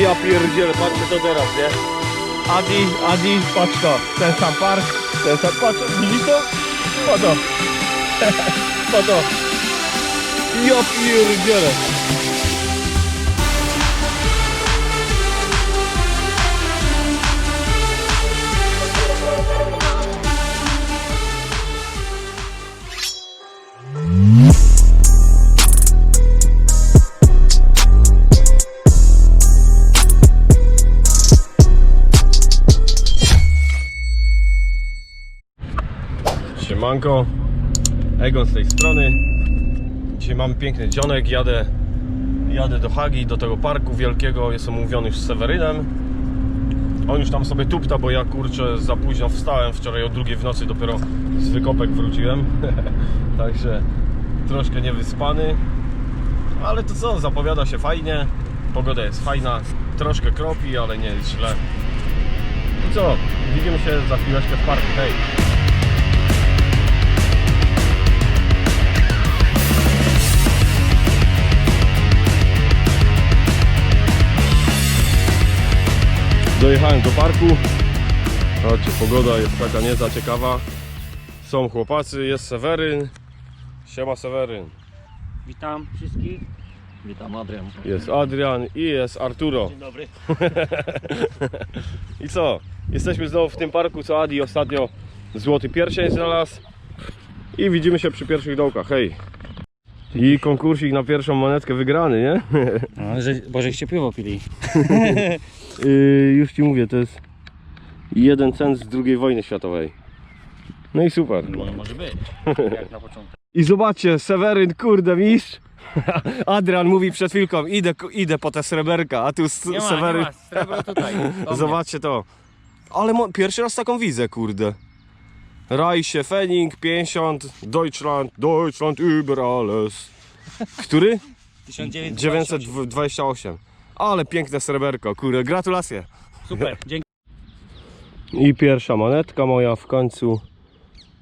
Ja pierdzielę, patrzcie to teraz, nie? Adi, Adi, patrz to, ten sam park, ten sam, patrz, widzisz to? Po to. Po to. Ja pierdzielę. Siemanko, Egon z tej strony. Dzisiaj mamy piękny dzionek, jadę, jadę do Hagi, do tego parku wielkiego, jestem umówiony już z Sewerynem. On już tam sobie tupta, bo ja kurczę za późno wstałem, wczoraj o drugiej w nocy dopiero z wykopek wróciłem. Także troszkę niewyspany. Ale to co, zapowiada się fajnie, pogoda jest fajna, troszkę kropi, ale nie jest źle. I co, widzimy się za chwileczkę w parku, hej! Dojechałem do parku. Zobaczcie, pogoda jest taka nie za ciekawa. Są chłopacy, jest Seweryn. Siema Seweryn. Witam wszystkich. Witam Adrian. Jest Adrian i jest Arturo. Dzień dobry. I co? Jesteśmy znowu w tym parku, co Adi ostatnio złoty pierścień znalazł. I widzimy się przy pierwszych dołkach, hej. I konkursik na pierwszą monetkę wygrany, nie? No, że, bo żeście piwo pili. Yy, już ci mówię, to jest jeden cent z II wojny światowej. No i super. No, może być. Jak na początek. I zobaczcie, Seweryn, kurde, mistrz. Adrian mówi przed chwilką, idę, idę po te sreberka, a tu s- Nie ma, Seweryn. nie ma. Srebro tutaj. Mnie. Zobaczcie to. Ale mo- pierwszy raz taką widzę, kurde. Reiche Fenning 50, Deutschland, Deutschland über alles. Który? 1928. 928. Ale piękne sreberko, kurde, gratulacje. Super, dzięki. I pierwsza monetka moja w końcu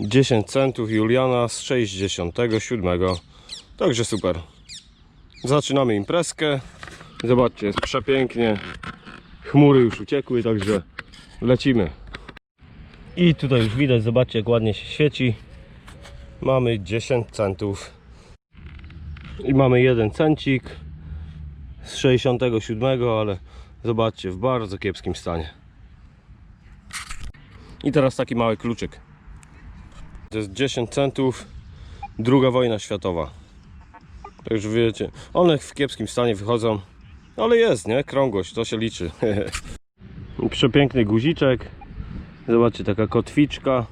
10 centów Juliana z 67. Także super. Zaczynamy imprezkę. Zobaczcie, jest przepięknie. Chmury już uciekły, także lecimy. I tutaj już widać, zobaczcie jak ładnie się świeci. Mamy 10 centów. I mamy jeden cencik z 67, ale zobaczcie, w bardzo kiepskim stanie. I teraz taki mały kluczyk. To jest 10 centów. Druga wojna światowa. To już wiecie. One w kiepskim stanie wychodzą. Ale jest, nie? Krągłość, to się liczy. Przepiękny guziczek. Zobaczcie, taka kotwiczka.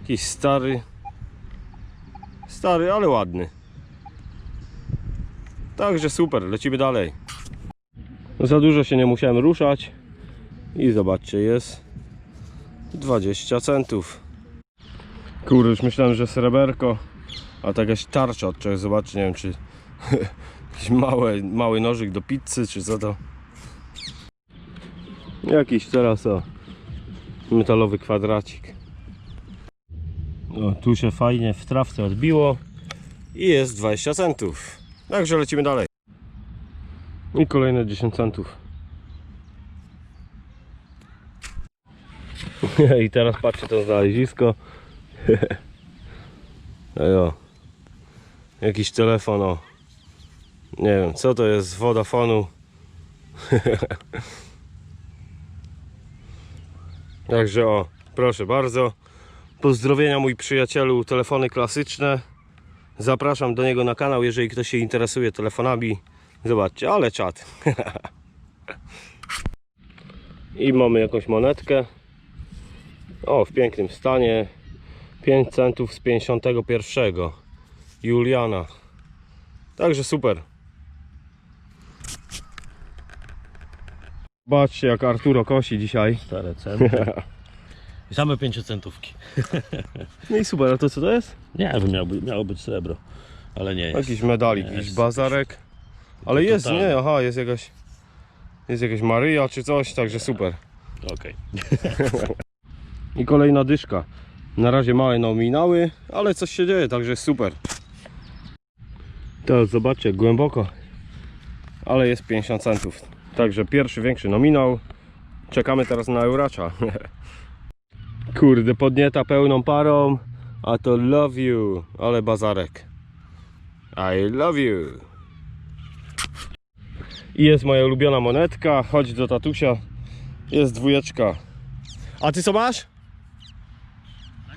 Jakiś stary. Stary, ale ładny. Także super, lecimy dalej. Za dużo się nie musiałem ruszać. I zobaczcie, jest 20 centów. Kurde, już myślałem, że sreberko, a to jakaś tarcza od czegoś. Zobaczcie, nie wiem czy jakiś mały, mały nożyk do pizzy, czy co to. Jakiś teraz o metalowy kwadracik. O, tu się fajnie w trawce odbiło i jest 20 centów. Także lecimy dalej. I kolejne 10 centów. I teraz patrzcie to znalezisko. Ejo. Jakiś telefon, o. Nie wiem, co to jest z Vodafonu. Także o, proszę bardzo. Pozdrowienia mój przyjacielu, telefony klasyczne. Zapraszam do niego na kanał, jeżeli ktoś się interesuje telefonami. Zobaczcie, ale czat. I mamy jakąś monetkę. O, w pięknym stanie. 5 centów z 51. Juliana. Także super. Zobaczcie jak Arturo kosi dzisiaj. Stare centy. I same pięciocentówki. No i super, a to co to jest? Nie, bo miało, być- miało być srebro. Ale nie jest. Jakiś medalik, Nie, jakiś jest bazarek. Ale jest, totalny. nie, aha, jest jakaś jest jakaś Maryja czy coś, także super. Okej. I kolejna dyszka. Na razie małe nominały, ale coś się dzieje, także jest super. Teraz zobaczcie, głęboko. Ale jest 50 centów. Także pierwszy większy nominał. Czekamy teraz na Euracza. Kurde, podnieta pełną parą. A to love you. Ale bazarek. I love you. I jest moja ulubiona monetka. Chodź do tatusia. Jest dwójeczka. A ty co masz?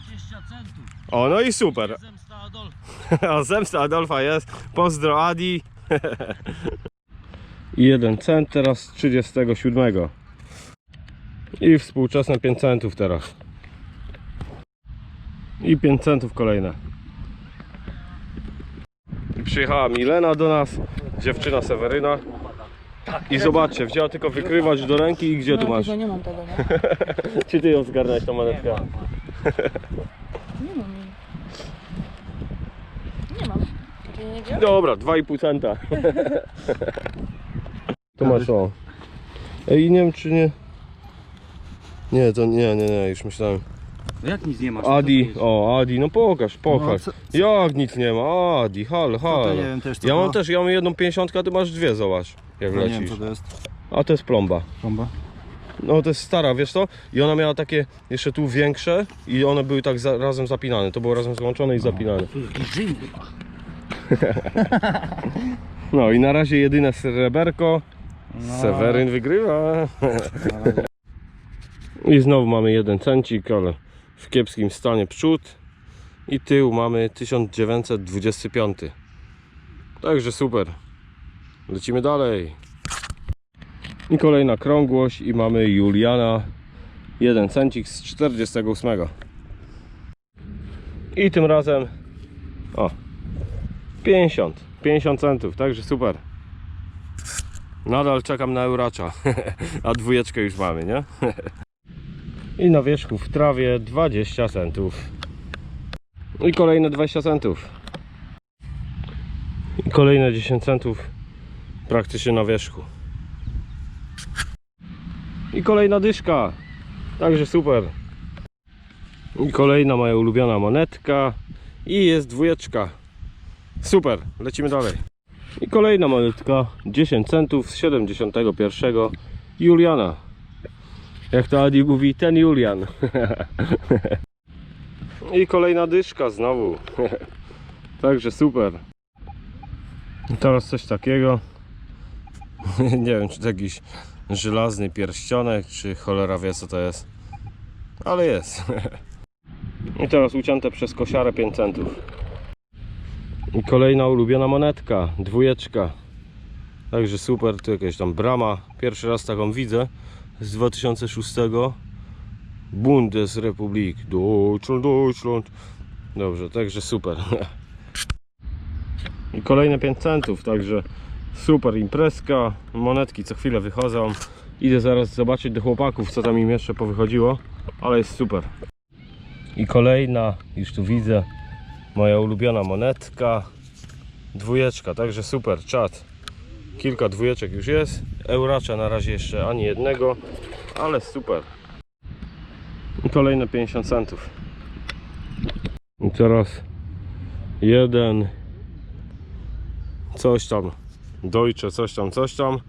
20 centów. O, no i super. Zemsta Adolf. A zemsta Adolfa jest. Pozdro Adi. I jeden cent teraz z 37. I współczesne 5 centów teraz. I 5 centów kolejne. I przyjechała Milena do nas, dziewczyna Seweryna. I zobaczcie, wzięła tylko wykrywać do ręki i gdzie tu no, masz? tylko nie mam tego, nie? Czy ty ją zgarnąłeś tą monetkę? Nie mam. Nie mam. Nie? Dobra, 2,5 centa. To masz o. Ej, nie wiem czy nie. Nie, to nie, nie, nie, już myślałem. No jak nic nie masz? Adi, o, Adi, no pokaż, pokaż. co- Jak nic nie ma, Adi, hal, hal. to nie wiem też, co Ja to mam ma. też, ja mam jedną 50, a ty masz dwie, zobacz, jak No nie wiem lecisz. co to jest. A to jest plomba. Bomba? No to jest stara, wiesz co? I ona miała takie jeszcze tu większe i one były tak za, razem zapinane. To było razem złączone i zapinane. Tu jakiś dżin chyba. No i na razie jedyne sreberko. No. Seweryn wygrywa. I znowu mamy jeden cencik, ale w kiepskim stanie przód. I tył mamy 1925. Także super. Lecimy dalej. I kolejna krągłość i mamy Juliana. Jeden cencik z 48. I tym razem o 50. 50 centów, także super. Nadal czekam na Euracza, a dwójeczkę już mamy, nie? I na wierzchu w trawie 20 centów. I kolejne 20 centów. I kolejne 10 centów praktycznie na wierzchu. I kolejna dyszka. Także super. I kolejna moja ulubiona monetka. I jest dwójeczka. Super, lecimy dalej. I kolejna monetka 10 centów z 71 Juliana. Jak to Adi mówi, ten Julian. I kolejna dyszka znowu. Także super. I teraz coś takiego. Nie wiem, czy to jakiś żelazny pierścionek, czy cholera wie co to jest. Ale jest. I teraz ucięte przez kosiarę 5 centów. I kolejna ulubiona monetka, dwójeczka. Także super, tu jakaś tam brama. Pierwszy raz taką widzę z 2006. Bundesrepublik Deutschland, Deutschland. Dobrze, także super. I kolejne 5 centów, także super imprezka. Monetki co chwilę wychodzą. Idę zaraz zobaczyć do chłopaków, co tam im jeszcze powychodziło, ale jest super. I kolejna, już tu widzę, moja ulubiona monetka. Dwójeczka, także super, czat. Kilka dwójeczek już jest. Euracza na razie jeszcze ani jednego, ale super. I kolejne 50 centów. I teraz jeden coś tam Deutsche, coś tam, coś tam.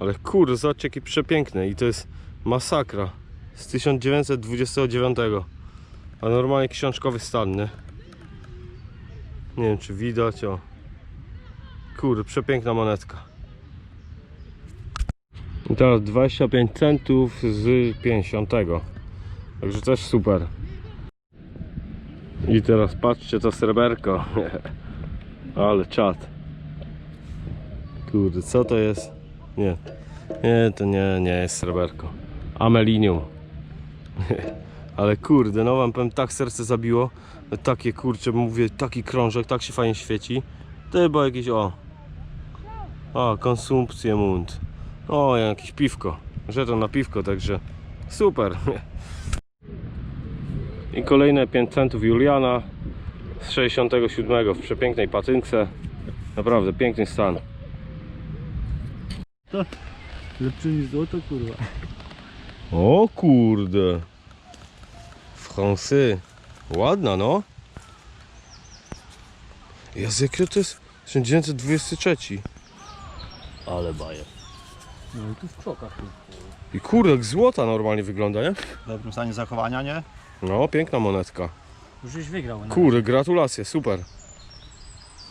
Ale kurde, zobaczcie jaki przepiękny i to jest masakra z 1929. A normalnie książkowy stan, nie? Nie wiem czy widać, o. Kurde, przepiękna monetka. I teraz 25 centów z 50. Także też super. I teraz patrzcie to sreberko. Ale czad. Kurde, co to jest? Nie. Nie, to nie, nie jest sreberko. Amelinium. Ale kurde, no wam powiem, tak serce zabiło. Takie kurcze, mówię, taki krążek, tak się fajnie świeci. To chyba jakieś, o. A, konsumpcję mund. O, jakieś piwko. Żeton na piwko, także super. I kolejne 5 centów Juliana z 67 w przepięknej patynce. Naprawdę piękny stan. Lepszy niż złoto kurwa. O kurde. Français. Ładna no. Jezu, jakie to jest 1923. Ale bajer. No i tu w krzokach. tu. I kurde, jak złota normalnie wygląda, nie? W dobrym stanie zachowania, nie? No, piękna monetka. Już żeś wygrał. Kurde, gratulacje, super.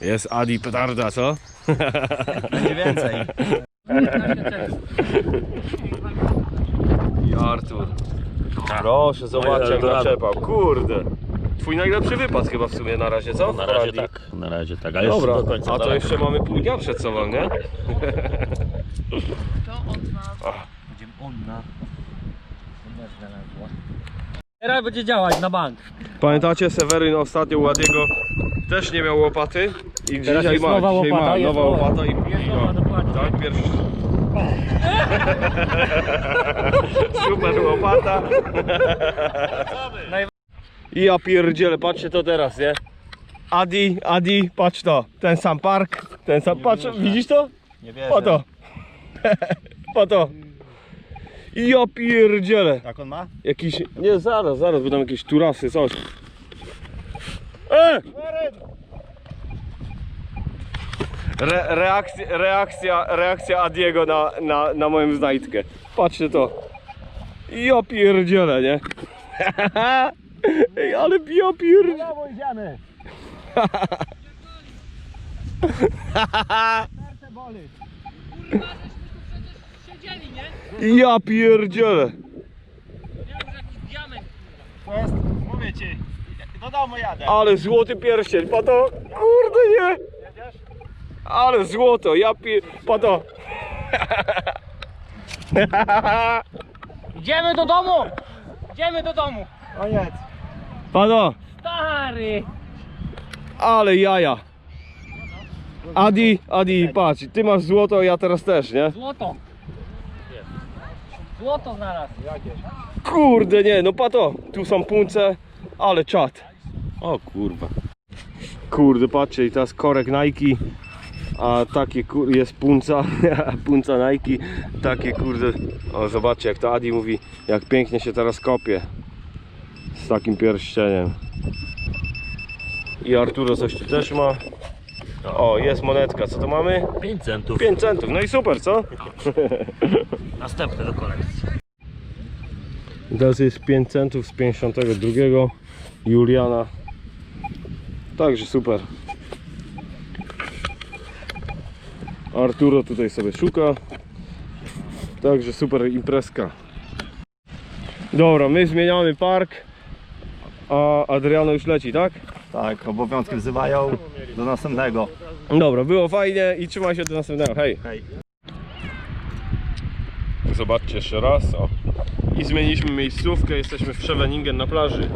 Jest Adi petarda, co? Będzie więcej. I Artur. Proszę, zobaczcie jak Moja naczepał. Kurde. Twój najlepszy wypad chyba w sumie na razie, co? Na razie tak, na razie tak, a jeszcze Dobra, do końca a to daleko. jeszcze mamy pół dnia przed sobą, nie? To on ma... Będziemy on na... Teraz będzie działać na bank. Pamiętacie, Seweryn ostatnio u Adiego też nie miał łopaty i Teraz dzisiaj jest ma, nowa dzisiaj łopata, ma jest nowa nowa. łopata i dokładnie. Tak, pierwszy. Super łopata. I ja pierdzielę, patrzcie to teraz, nie? Adi, Adi, patrz to, ten sam park, ten sam, patrz, widzisz to? Nie wierzę. Po to. Po to. I ja pierdzielę. Jak on ma? Jakiś, nie zaraz, zaraz, będą jakieś turasy, coś. E! Re, reakcja, reakcja, reakcja Adiego na, na, na moją znajdkę. Patrzcie to. Ja pierdzielę, nie? Ej, ale ja pierdzielę. idziemy. Ja pierdzielę. Jest, mówię ci. Do domu jadę. Ale złoty pierścień, pato. Kurde nie. Ale złoto, ja pier... Pato. Idziemy do domu! Idziemy do domu! Koniec. Pato. Stary! Ale jaja. Adi, Adi, patrz, ty masz złoto, ja teraz też, nie? Złoto! Złoto znalazł. Kurde nie, no pato, tu są punce, ale czad. O kurwa. Kurde, patrzcie, i teraz korek Nike, a takie kur... jest punca, punca Nike, takie kurde, o zobaczcie jak to Adi mówi, jak pięknie się teraz kopie z takim pierścieniem. I Arturo coś tu też ma. O, jest monetka, co to mamy? 5 centów. 5 centów, no i super, co? Następny do kolekcji. Teraz jest 5 centów z 52 Juliana. Także super. Arturo tutaj sobie szuka. Także super imprezka. Dobra, my zmieniamy park. A Adriano już leci, tak? Tak, obowiązki wzywają. Do następnego. Dobra, było fajnie i trzymaj się do następnego. Hej. Hej. Zobaczcie jeszcze raz. O. I zmieniliśmy miejscówkę. Jesteśmy w Scheveningen na plaży.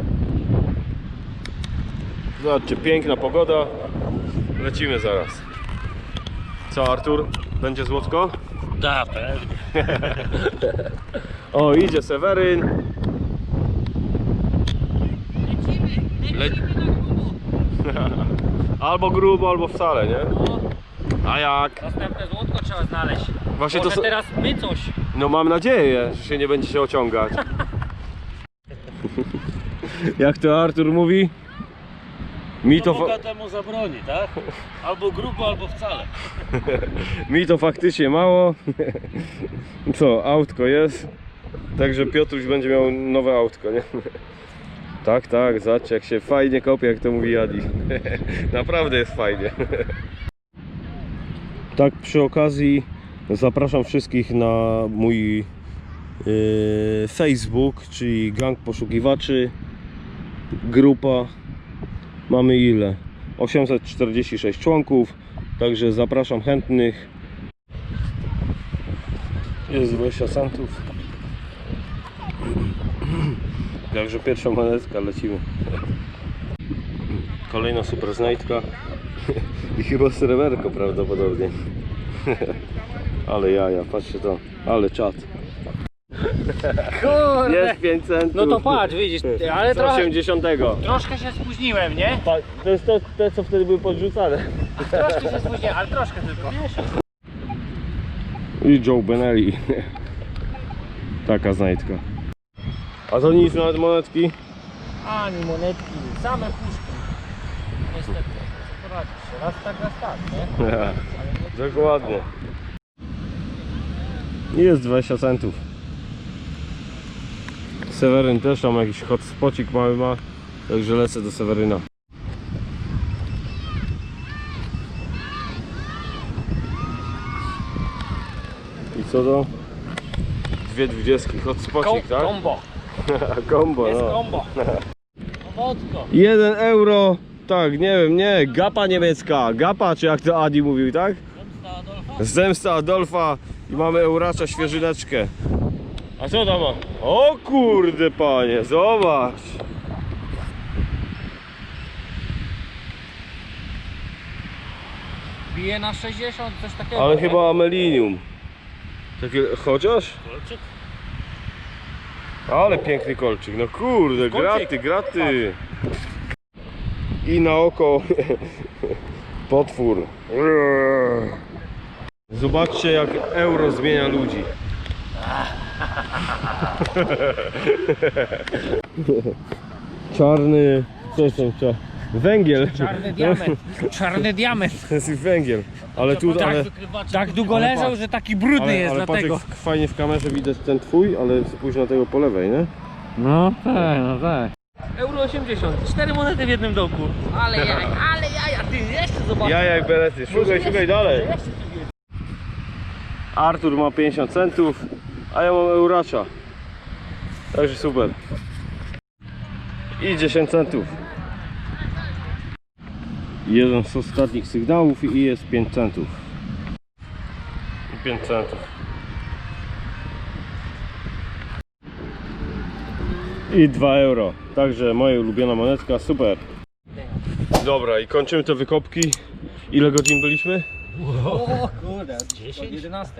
Zobaczcie, piękna pogoda. Lecimy zaraz. Co Artur? Będzie złotko? Da, pewnie. O, idzie Seweryn. Le... albo grubo, albo wcale, nie? A jak? Następne złotko trzeba znaleźć. Właśnie to Może teraz my coś. No mam nadzieję, że się nie będzie się ociągać. Jak to Artur mówi? Mi to, fa- temu zabroni, tak? Albo grubo, albo wcale. mi to faktycznie mało. Co, autko jest. Także Piotruś będzie miał nowe autko, nie? Tak, tak, zobaczcie jak się fajnie kopie, jak to mówi Adi. Naprawdę jest fajnie. Tak przy okazji zapraszam wszystkich na mój yy, Facebook, czyli Gang Poszukiwaczy. Grupa. Mamy ile? 846 członków. Także zapraszam chętnych. Jest 20 centów. Także pierwsza monetka, lecimy. Kolejna super znajdka. I chyba sreberko prawdopodobnie. Ale jaja, patrzcie to. Ale czat. Kurde! Jest 5 centów. No to patrz, widzisz, ale Z trochę, 80. troszkę się spóźniłem, nie? Pa- To jest to, te, co wtedy były podrzucane. Troszkę się spóźniłem, ale troszkę tylko. I Joe Benelli. Taka znajdka. A to nic nawet monetki? Ani monetki, same puszki. Niestety, co poradzisz, raz tak, raz tak, nie? Dokładnie. I jest 20 centów. Seweryn też tam jakiś hotspocik mały ma, także lecę do Seweryna. I co to? Dwie dwudziestki, hotspocik, tak? Kombo. Kombo, Jest no. kombo. Powodko. 1 euro, tak, nie wiem, nie, gapa niemiecka, gapa, czy jak to Adi mówił, tak? Zemsta Adolfa i mamy Euracza świeżyneczkę. A co tam ma? O kurde panie, zobacz. Bije na 60, coś takiego. Ale nie? chyba amelinium. Takie, chociaż? Kolczyk? Ale piękny kolczyk, no kurde, graty, graty. I na oko potwór. Zobaczcie jak euro zmienia ludzi. Czarny, co tam trzeba? Węgiel. Czarny diament. Czarny diament. To jest węgiel. Ale tu, Tak, ale, tak długo Ale leżał, patrz. że taki brudny ale, jest ale patrz dlatego. jak fajnie w kamerze widać ten twój, ale spójrz na tego po lewej, nie? No tak, no tak. Euro 80. Cztery monety w jednym dołku. Ale jaja, ale jaja, ty jeszcze zobacz. Ja jak belety, szukaj, szukaj dalej. Artur ma 50 centów, a ja mam euracza. Także super. I 10 centów. Jeden z ostatnich sygnałów i jest 5 centów. I 5 centów. I 2 euro. Także moja ulubiona monetka, super. Dobra, i kończymy te wykopki. Ile godzin byliśmy? O kurde, 10? 11.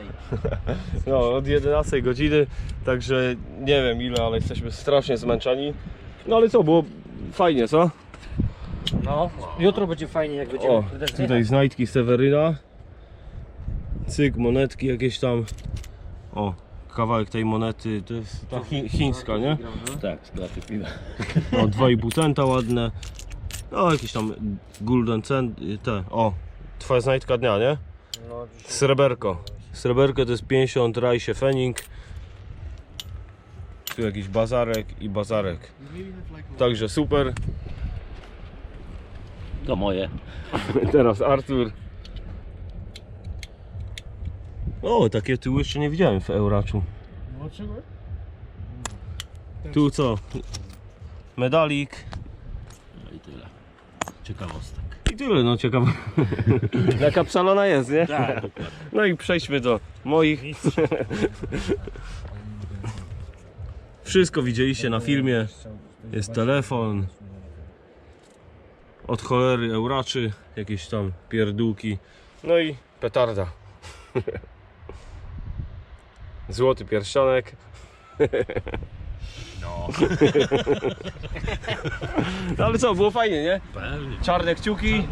No, od 11 godziny, także nie wiem ile, ale jesteśmy strasznie zmęczeni. No ale co, było fajnie, co? No, jutro będzie fajnie jak będziemy O, kurde, tutaj znajdki Seweryna. Cyk, monetki jakieś tam. O, kawałek tej monety, to jest ta chi chińska, nie? Tak, z klaty piwa. O, 2,5 centa ładne. No, jakieś tam golden cent, te, o, twoja znajdka dnia, nie? No, Sreberko. Sreberko to jest 50 rajsie fening. Tu jakiś bazarek i bazarek. Także super. To moje. Teraz Artur. O, takie tyły jeszcze nie widziałem w Euraczu. Tu co? Medalik. No i tyle. Ciekawostek. I tyle, no ciekawe. Jaka psalona jest, nie? Tak. No i przejdźmy do moich. Wszystko widzieliście na filmie. Jest telefon. Od cholery euraczy. Jakieś tam pierdółki. No i petarda. Złoty pierścionek. No. No ale co, było fajnie, nie? Pewnie. Czarne kciuki.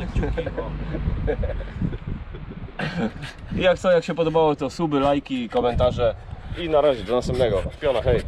I jak co, jak się podobało, to suby, lajki, komentarze. I na razie, do następnego. Piona, hej.